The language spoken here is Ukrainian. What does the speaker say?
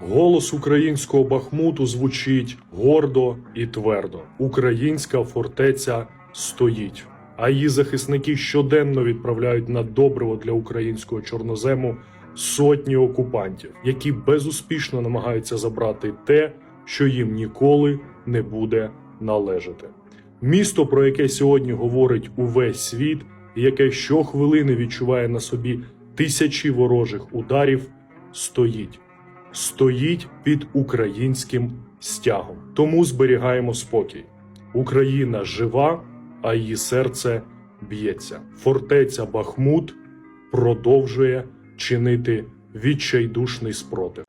Голос українського Бахмуту звучить гордо і твердо. Українська фортеця стоїть. А її захисники щоденно відправляють на добриво для українського чорнозему сотні окупантів, які безуспішно намагаються забрати те, що їм ніколи не буде належати. Місто, про яке сьогодні говорить увесь світ, яке щохвилини відчуває на собі тисячі ворожих ударів, стоїть. Стоїть під українським стягом. Тому зберігаємо спокій. Україна жива, а її серце б'ється. Фортеця Бахмут продовжує чинити відчайдушний спротив.